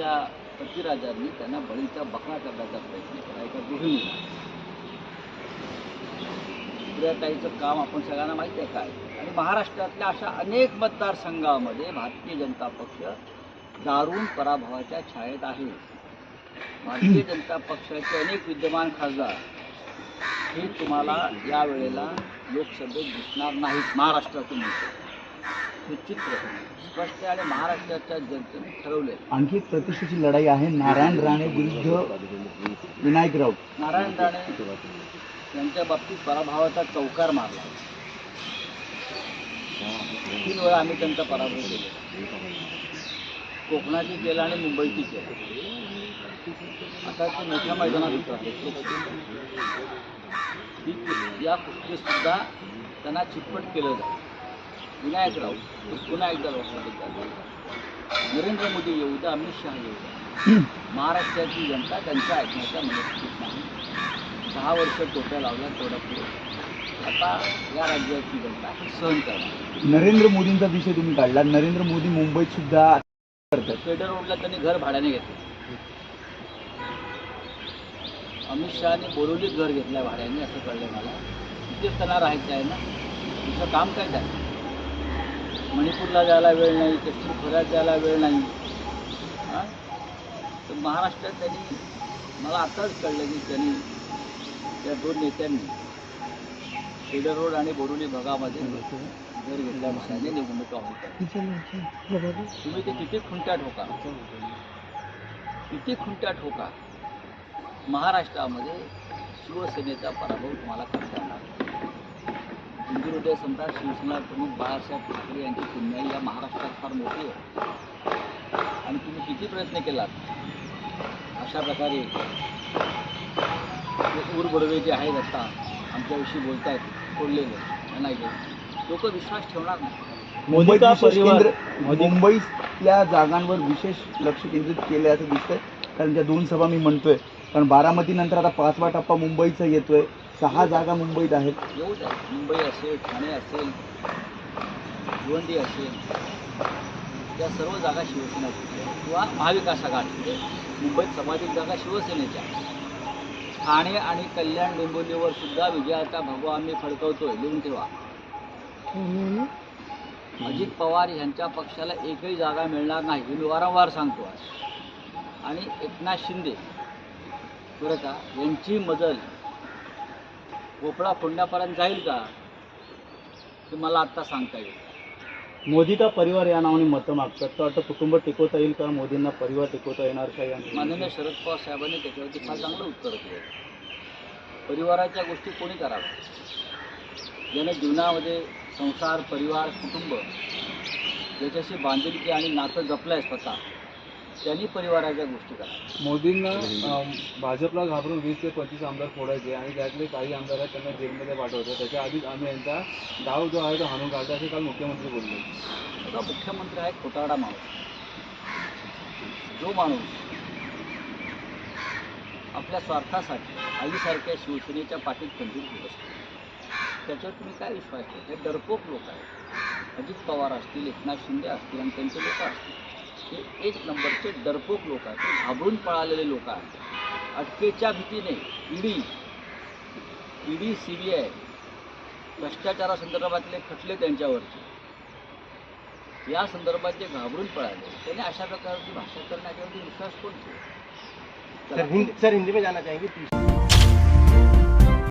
त्यांच्या पतिराजांनी त्यांना बळीचा बकरा करण्याचा प्रयत्न केला. एका गृहिणीला गृहताईचं काम आपण सगळ्यांना माहिती आहे काय? आणि महाराष्ट्रातल्या अशा अनेक मतदारसंघामध्ये भारतीय जनता पक्ष दारुण पराभवाच्या छायेत आहे. भारतीय जनता पक्षाचे अनेक विद्यमान खासदार हे तुम्हाला या वेळेला लोकसभेत दिसणार नाहीत महाराष्ट्रातून चित्र स्पष्ट आणि महाराष्ट्राच्या जनतेने ठरवले. आणखी एक प्रतिष्ठेची लढाई आहे. नारायण राणे विरुद्ध विनायक राऊत. नारायण राणे यांच्या बाबतीत पराभवाचा चौकार मारला. तीन वेळा आम्ही त्यांचा पराभव केला? कोकणाची केला आणि मुंबईची केला. आता ते मोठ्या मैदानात उतरले. या कुस्तीत सुद्धा त्यांना चितपट केलं जाईल विनायक राऊत हे पुन्हा एकदा लोकसभेत नरेंद्र मोदी येऊ द्या अमित शहा येऊ द्या. महाराष्ट्राची जनता त्यांच्या ऐकण्याच्या मनस्थितीत नाही. दहा वर्ष टोप्या लावल्या तेवढा पुढे. आता या राज्याची जनता सहन करणार नरेंद्र मोदींचा विषय तुम्ही काढला. नरेंद्र मोदी मुंबईत सुद्धा करतात. पेडर रोडला त्यांनी घर भाड्याने घेतलं. अमित शहाने बोलवलीत घर घेतलं भाड्याने असं कळलं मला. तिथेच त्यांना राहायचं आहे ना. तुझं काम काय काय मणिपूरला जायला वेळ नाही दक्षिण खोऱ्यात जायला वेळ नाही. हां? तर महाराष्ट्रात त्यांनी मला आताच कळलं की त्यांनी त्या दोन नेत्यांनी शेडर रोड आणि बोरुली भागामध्ये घर घेतल्या भाड्याने निवडणुका होत्या तुम्ही ते किती खुंट्या ठोका? किती खुंट्या ठोका? महाराष्ट्रामध्ये शिवसेनेचा पराभव तुम्हाला करता येणार. हिंदुहृदय सम्राट शिवसेना प्रमुख बाळासाहेब ठाकरे यांची पुण्याई या महाराष्ट्रात फार मोठी आहे. आणि तुम्ही किती प्रयत्न केलात? अशा प्रकारे जे ऊर बडवे जे आहेत आता आमच्याविषयी बोलतायत फोडलेले त्यांना घेऊन लोक विश्वास ठेवणार नाही. मुंबईत का विशेष परिवार- केंद्र मुंबईतल्या जागांवर विशेश लक्ष केंद्रित केले असं दिसतंय. कारण त्या दोन सभा मी म्हणतोय. कारण बारामती नंतर आता पाचवा टप्पा मुंबईचा येतोय. सहा जागा मुंबईत आहेत. मुंबई असेल ठाणे असेल भिवंडी असेल त्या सर्व जागा शिवसेनेच्या आहेत. किंवा महाविकास आघाडी. मुंबईत सर्वाधिक जागा शिवसेनेच्या आहेत. ठाणे आणि कल्याण डोंबिवलीवर सुद्धा विजयाचा भगवा आम्ही फडकवतोय. लिहून ठेवा. अजित पवार यांच्या पक्षाला एकही जागा मिळणार नाही. हे मी वारंवार सांगतो आहे आणि एकनाथ शिंदे. बरं का यांची मजल भोपळा फोडण्यापर्यंत जाईल का? ते मला आत्ता सांगता येईल. मोदी का परिवार या नावाने मतं मागतात तर वाटतं कुटुंब टिकवता येईल का? मोदींना परिवार टिकवता येणार का? या माननीय शरद पवार साहेबांनी त्याच्यावरती फार चांगलं उत्तर दिलं. परिवाराच्या गोष्टी कोणी कराव्या? ज्याने जीवनामध्ये संसार परिवार कुटुंब याच्याशी बांधिलकी आणि नातं जपलं आहे स्वतः. त्यांनी परिवाराच्या गोष्टी करा. मोदींना अं, भाजपला घाबरून वीस ते पंचवीस आमदार फोडायचे आणि त्यातले काही आमदार आहेत त्यांना जेलमध्ये पाठवतो त्याच्या आधीच आम्ही यांचा डाव जो आहे तो हाणून काढतो असे काल मुख्यमंत्री बोलले. आता मुख्यमंत्री आहे खोटारडा माणूस. जो माणूस आपल्या स्वार्थासाठी आईसारख्या शिवसेनेच्या पाठीत खंजीर घेत असतो त्याच्यावर तुम्ही काय विश्वास ठेवता? हे डरपोक लोक आहेत. अजित पवार असतील एकनाथ शिंदे असतील आणि त्यांचे लोक असतील. हे एक नंबरचे डरपोक लोक आहेत ते घाबरून पळालेले लोक आहेत अटकेच्या भीतीने ED ED C B I भ्रष्टाचारासंदर्भातले खटले त्यांच्यावरचे. या संदर्भात जे घाबरून पळाले. त्याने अशा प्रकारची भाषा करण्याच्यावरती विश्वास कोण ठेवेल? सर हिंदी सर हिंदी में जाना चाहेंगे